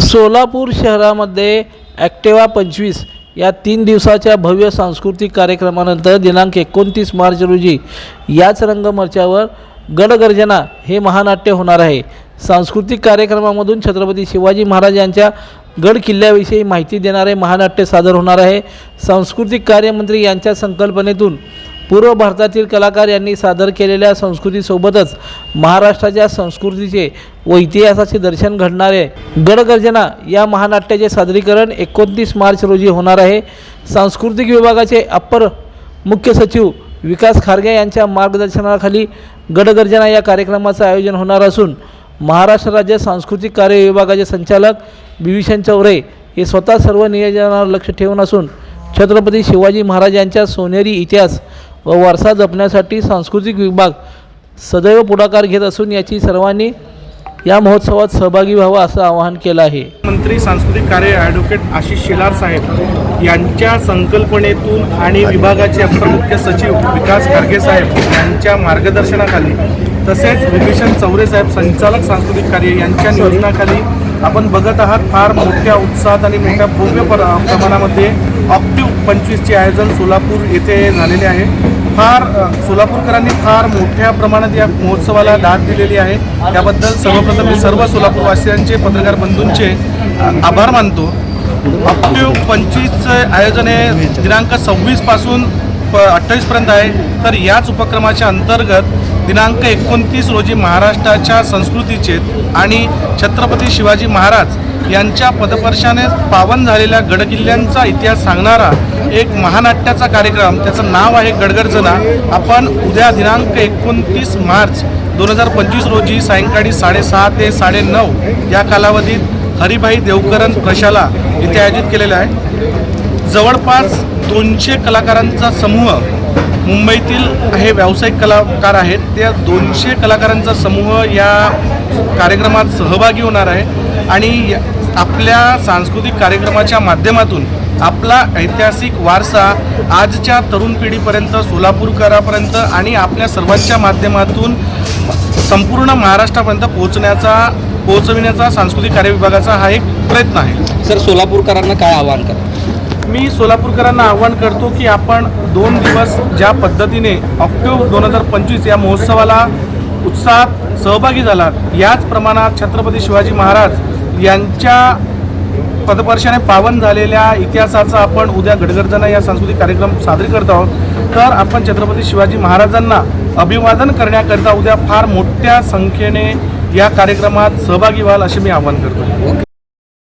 सोलापूर शहरामध्ये ॲक्टिवा पंचवीस या तीन दिवसाच्या भव्य सांस्कृतिक कार्यक्रमानंतर दिनांक एकोणतीस मार्च रोजी याच रंगमंचावर गडगर्जना हे महानाट्य होणार आहे. सांस्कृतिक कार्यक्रमामधून छत्रपती शिवाजी महाराज यांच्या गड किल्ल्याविषयी माहिती देणारे महानाट्य सादर होणार आहे. सांस्कृतिक कार्यमंत्री यांच्या संकल्पनेतून पूर्व भारतातील कलाकार यांनी सादर केलेल्या संस्कृतीसोबतच महाराष्ट्राच्या संस्कृतीचे व इतिहासाचे दर्शन घडणारे गडगर्जना या महानाट्याचे सादरीकरण एकोणतीस मार्च रोजी होणार आहे. सांस्कृतिक विभागाचे अप्पर मुख्य सचिव विकास खारगे यांच्या मार्गदर्शनाखाली गडगर्जना या कार्यक्रमाचं आयोजन होणार असून महाराष्ट्र राज्य सांस्कृतिक कार्य विभागाचे संचालक बिभीषण चौरे हे स्वतः सर्व नियोजनावर लक्ष ठेवून असून छत्रपती शिवाजी महाराज यांच्या सोनेरी इतिहास व वारसा जपण्यासाठी सांस्कृतिक विभाग सदैव पुढाकार घेत असून याची सर्वांनी या महोत्सवात सहभागी व्हावं असं आवाहन केलं आहे. मंत्री सांस्कृतिक कार्य ॲडव्होकेट आशिष शेलार साहेब यांच्या संकल्पनेतून आणि विभागाचे अपर मुख्य सचिव विकास खारगे साहेब यांच्या मार्गदर्शनाखाली तसेच विभीषण चौरे साहेब संचालक सांस्कृतिक कार्य यांच्या नियोजनाखाली आपण बघत आहात फार मोठ्या उत्साहात आणि मोठ्या भव्य प्रमाणामध्ये ऑक्टिव्ह पंचवीसचे आयोजन सोलापूर येथे झालेले आहे. फार सोलापूरकरांनी फार मोठ्या प्रमाणात या महोत्सवाला दाद दिलेली आहे. त्याबद्दल सर्वप्रथम मी सर्व सोलापूरवासियांचे पत्रकार बंधूंचे आभार मानतो. ऑक्टिव्ह पंचवीसचं आयोजन हे दिनांक सव्वीसपासून प अठ्ठावीसपर्यंत आहे. तर याच उपक्रमाच्या अंतर्गत दिनांक एकोणतीस रोजी महाराष्ट्राच्या संस्कृतीचे आणि छत्रपती शिवाजी महाराज यांच्या पदपर्शाने पावन झालेल्या गडकिल्ल्यांचा इतिहास सांगणारा एक महानाट्याचा कार्यक्रम त्याचं नाव आहे गडगडजना आपण उद्या दिनांक एकोणतीस मार्च दोन हजार पंचवीस रोजी सायंकाळी साडेसहा ते साडेनऊ या कालावधीत हरिभाई देवकरन कशाला इथे आयोजित केलेला आहे. जवळपास दोनशे कलाकारांचा समूह मुंबईतील हे व्यावसायिक कलाकार आहेत. त्या दोनशे कलाकारांचा समूह या कार्यक्रमात सहभागी होणार आहे. आणि आपल्या सांस्कृतिक कार्यक्रमाच्या माध्यमातून आपला ऐतिहासिक वारसा आजच्या तरुण पिढीपर्यंत सोलापूरकरापर्यंत आणि आपल्या सर्वांच्या माध्यमातून संपूर्ण महाराष्ट्रापर्यंत पोहोचण्याचा पोहोचविण्याचा सांस्कृतिक कार्य विभागाचा हा एक प्रयत्न आहे. सर सोलापूरकरांना काय आवाहन करा मी सोलापूरकरांना आव्हान करतो की आपण दोन दिवस ज्या पद्धतीने ऑक्टोबर दोन हजार पंचवीस या महोत्सवाला उत्साहात सहभागी झालात याच प्रमाणात छत्रपती शिवाजी महाराज यांच्या पदपर्शाने पावन झालेल्या इतिहासाचा आपण उद्या गडगर्जना या सांस्कृतिक कार्यक्रम सादरी करत आहोत. तर आपण छत्रपती शिवाजी महाराजांना अभिवादन करण्याकरिता उद्या फार मोठ्या संख्येने या कार्यक्रमात सहभागी व्हाल असे मी आवाहन करतो.